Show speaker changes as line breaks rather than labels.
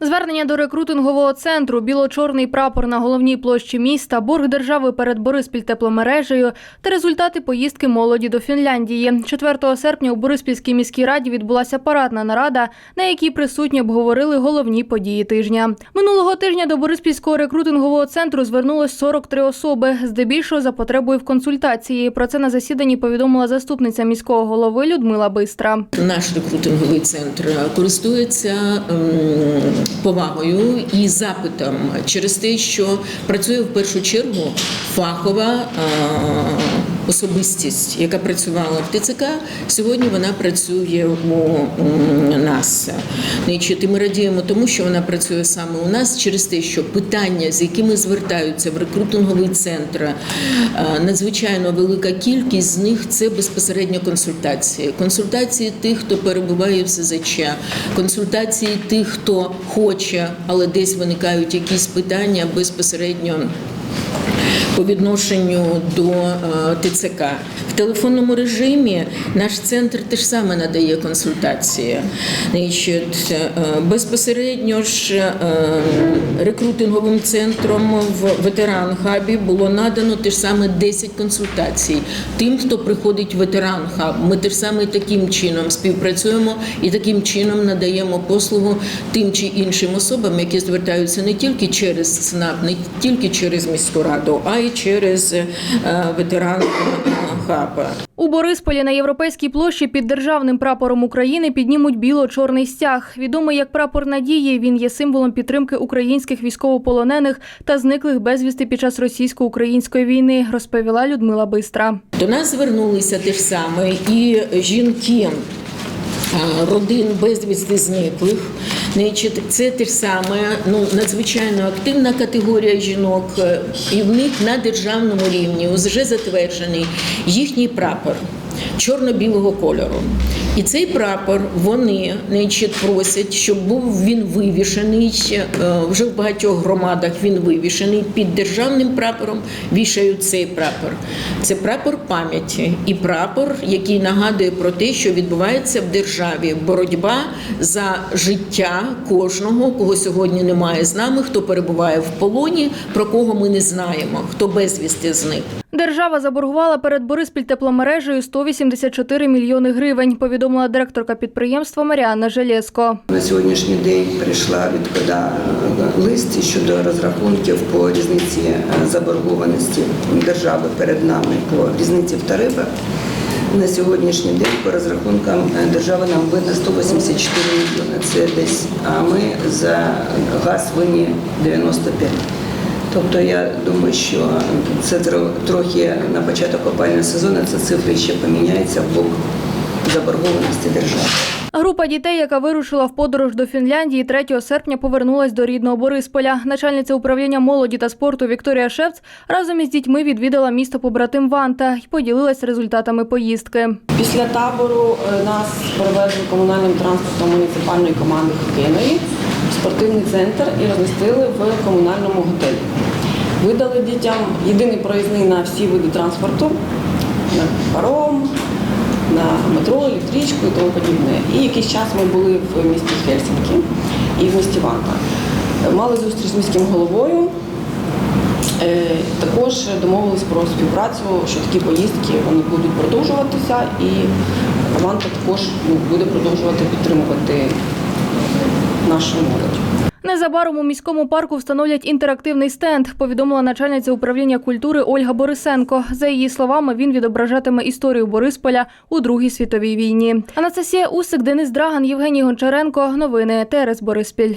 Звернення до рекрутингового центру, біло-чорний прапор на головній площі міста, борг держави перед Бориспіль тепломережею та результати поїздки молоді до Фінляндії. 4 серпня у Бориспільській міській раді відбулася парадна нарада, на якій присутні обговорили головні події тижня. Минулого тижня до Бориспільського рекрутингового центру звернулось 43 особи, здебільшого за потребою в консультації. Про це на засіданні повідомила заступниця міського голови Людмила Бистра.
Наш рекрутинговий центр користується ем, повагою і запитом через те, що працює в першу чергу фахова особистість, яка працювала в ТЦК. Сьогодні вона працює у нас. Значить, і ми радіємо тому, що вона працює саме у нас через те, що питання, з якими звертаються в рекрутинговий центр, е, надзвичайно велика кількість з них це безпосередньо консультації. Консультації тих, хто перебуває в СЗЧ, консультації тих, хто хоче, але десь виникають якісь питання безпосередньо. По відношенню до е, ТЦК в телефонному режимі наш центр теж саме надає консультації. Е, безпосередньо ж е, рекрутинговим центром в ветеран хабі було надано теж саме 10 консультацій. Тим, хто приходить в ветеран хаб, ми теж саме таким чином співпрацюємо і таким чином надаємо послугу тим чи іншим особам, які звертаються не тільки через ЦНАП, не тільки через міську раду, а й через е, ветеран хаба.
У Борисполі на європейській площі під державним прапором України піднімуть біло-чорний стяг. Відомий як прапор надії, він є символом підтримки українських військовополонених та зниклих безвісти під час російсько-української війни, розповіла Людмила Бистра.
До нас звернулися те ж саме і жінки. Родин безвісти зниклих, Значить, це те ж саме ну надзвичайно активна категорія жінок, е, і в них на державному рівні вже затверджений їхній прапор чорно-білого кольору. І цей прапор вони значить, просять, щоб був він вивішений е, вже в багатьох громадах. Він вивішений під державним прапором. Вішають цей прапор. Це прапор пам'яті і прапор, який нагадує про те, що відбувається в державі боротьба за життя кожного, кого сьогодні немає з нами, хто перебуває в полоні, про кого ми не знаємо, хто безвісти зник.
Держава заборгувала перед Бориспіль тепломережею 184 мільйони гривень, повідомила директорка підприємства Маріанна Желєско.
На сьогоднішній день прийшла від е, лист щодо розрахунків по різниці е, заборгованості держави перед нами по різниці в тарифах. На сьогоднішній день по розрахункам е, держава нам винна 184 мільйони. Це десь, а ми за газ винні 95. Тобто я думаю, що це трохи на початок опального сезону ці цифри ще поміняються в бок заборгованості держави.
Група дітей, яка вирушила в подорож до Фінляндії 3 серпня, повернулась до рідного Борисполя. Начальниця управління молоді та спорту Вікторія Шевц разом із дітьми відвідала місто побратим Ванта і поділилась результатами поїздки.
Після табору е, нас перевезли комунальним транспортом муніципальної команди хокейної спортивний центр і розмістили в комунальному готелі. Видали дітям єдиний проїзний на всі види транспорту, на паром, на метро, електричку і тому подібне. І якийсь час ми були в місті Хельсінкі і в місті Ванта. Е, Мали зустріч з міським головою. Е, Також домовились про співпрацю, що такі поїздки вони будуть продовжуватися, і команда також ну, буде продовжувати підтримувати нашу молодь.
Незабаром у міському парку встановлять інтерактивний стенд, повідомила начальниця управління культури Ольга Борисенко. За її словами, він відображатиме історію Борисполя у Другій світовій війні. Анастасія Усик, Денис Драган, Євгеній Гончаренко. Новини ТРС Бориспіль.